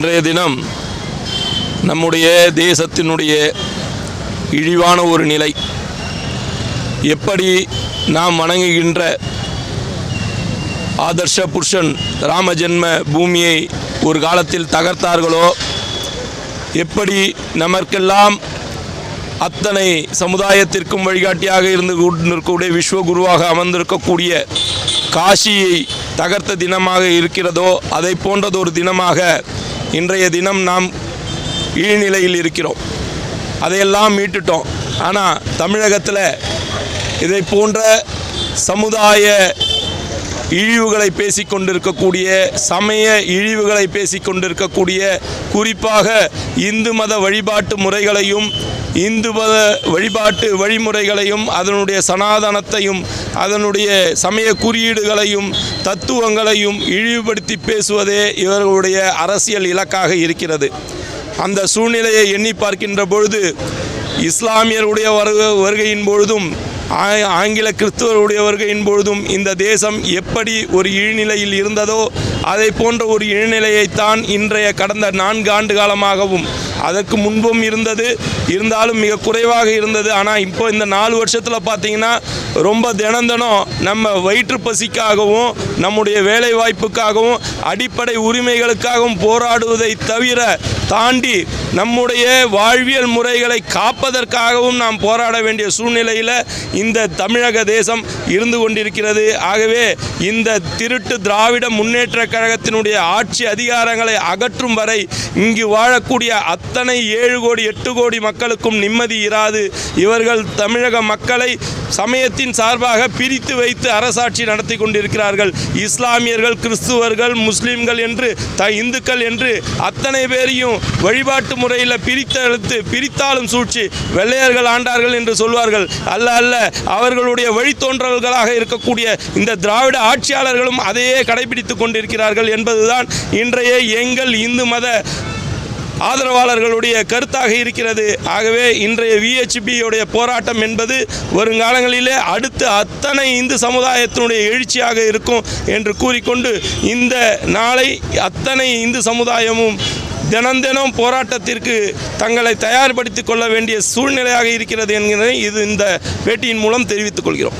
இன்றைய தினம் நம்முடைய தேசத்தினுடைய இழிவான ஒரு நிலை. எப்படி நாம் வணங்குகின்ற ஆதர்ஷ புருஷன் ராமஜென்ம பூமியை ஒரு காலத்தில் தகர்த்தார்களோ எப்படி நமக்கெல்லாம் அத்தனை சமுதாயத்திற்கும் வழிகாட்டியாக இருந்து கொண்டிருக்கக்கூடிய விஸ்வகுருவாக அமர்ந்திருக்கக்கூடிய காசியை தகர்த்த தினமாக இருக்கிறதோ அதை போன்றதொரு தினமாக இன்றைய தினம் நாம் இழிநிலையில் இருக்கிறோம். அதையெல்லாம் மீட்டுட்டோம். ஆனால் தமிழகத்தில் இதை போன்ற சமுதாய இழிவுகளை பேசிக்கொண்டிருக்கக்கூடிய சமய இழிவுகளை பேசிக் கொண்டிருக்கக்கூடிய குறிப்பாக இந்து மத வழிபாட்டு முறைகளையும் இந்து மத வழிபாட்டு வழிமுறைகளையும் அதனுடைய சனாதனத்தையும் அதனுடைய சமய குறியீடுகளையும் தத்துவங்களையும் இழிவுபடுத்தி பேசுவதே இவர்களுடைய அரசியல் இலக்காக இருக்கிறது. அந்த சூழ்நிலையை எண்ணி பார்க்கின்ற பொழுது இஸ்லாமியருடைய வருக வருகையின் பொழுதும் ஆங்கில கிறிஸ்துவருடையவர்களின் பொழுதும் இந்த தேசம் எப்படி ஒரு இழிநிலையில் இருந்ததோ அதை போன்ற ஒரு இழிநிலையைத்தான் இன்றைய கடந்த நான்கு ஆண்டு காலமாகவும் அதற்கு முன்பும் இருந்தது இருந்தாலும் மிக குறைவாக இருந்தது. ஆனால் இப்போ இந்த நாலு வருஷத்தில் பார்த்தீங்கன்னா ரொம்ப தினந்தனம் நம்ம வயிற்று பசிக்காகவும் நம்முடைய வேலை வாய்ப்புக்காகவும் அடிப்படை உரிமைகளுக்காகவும் போராடுவதை தவிர தாண்டி நம்முடைய வாழ்வியல் முறைகளை காப்பதற்காகவும் நாம் போராட வேண்டிய சூழ்நிலையில் இந்த தமிழக தேசம் இருந்து கொண்டிருக்கிறது. ஆகவே இந்த திருட்டு திராவிட முன்னேற்ற கழகத்தினுடைய ஆட்சி அதிகாரங்களை அகற்றும் வரை இங்கு வாழக்கூடிய அத்தனை ஏழு கோடி எட்டு கோடி மக்களுக்கும் நிம்மதி இராது. இவர்கள் தமிழக மக்களை சமயத்தின் சார்பாக பிரித்து வைத்து அரசாட்சி நடத்தி கொண்டிருக்கிறார்கள். இஸ்லாமியர்கள் கிறிஸ்துவர்கள் முஸ்லீம்கள் என்று த இந்துக்கள் என்று அத்தனை பேரையும் வழிபாட்டு முறையில் பிரித்தெழுத்து பிரித்தாலும் சூழ்ச்சி வெள்ளையர்கள் ஆண்டார்கள் என்று சொல்வார்கள். அல்ல அல்ல அவர்களுடைய வழித்தோன்றல்களாக இருக்கக்கூடிய இந்த திராவிட ஆட்சியாளர்களும் அதையே கடைபிடித்துக் கொண்டிருக்கிறார்கள் என்பதுதான் இன்றைய எங்கள் இந்து மத ஆதரவாளர்களுடைய கருத்தாக இருக்கிறது. ஆகவே இன்றைய விஹெச்பியுடைய போராட்டம் என்பது வருங்காலங்களிலே அடுத்து அத்தனை இந்து சமுதாயத்தினுடைய எழுச்சியாக இருக்கும் என்று கூறிக்கொண்டு இந்த நாளை அத்தனை இந்து சமுதாயமும் தினந்தினம் போராட்டத்திற்கு தங்களை தயார்படுத்திக் கொள்ள வேண்டிய சூழ்நிலையாக இருக்கிறது என்கிறதை இது இந்த பேட்டியின் மூலம் தெரிவித்துக் கொள்கிறோம்.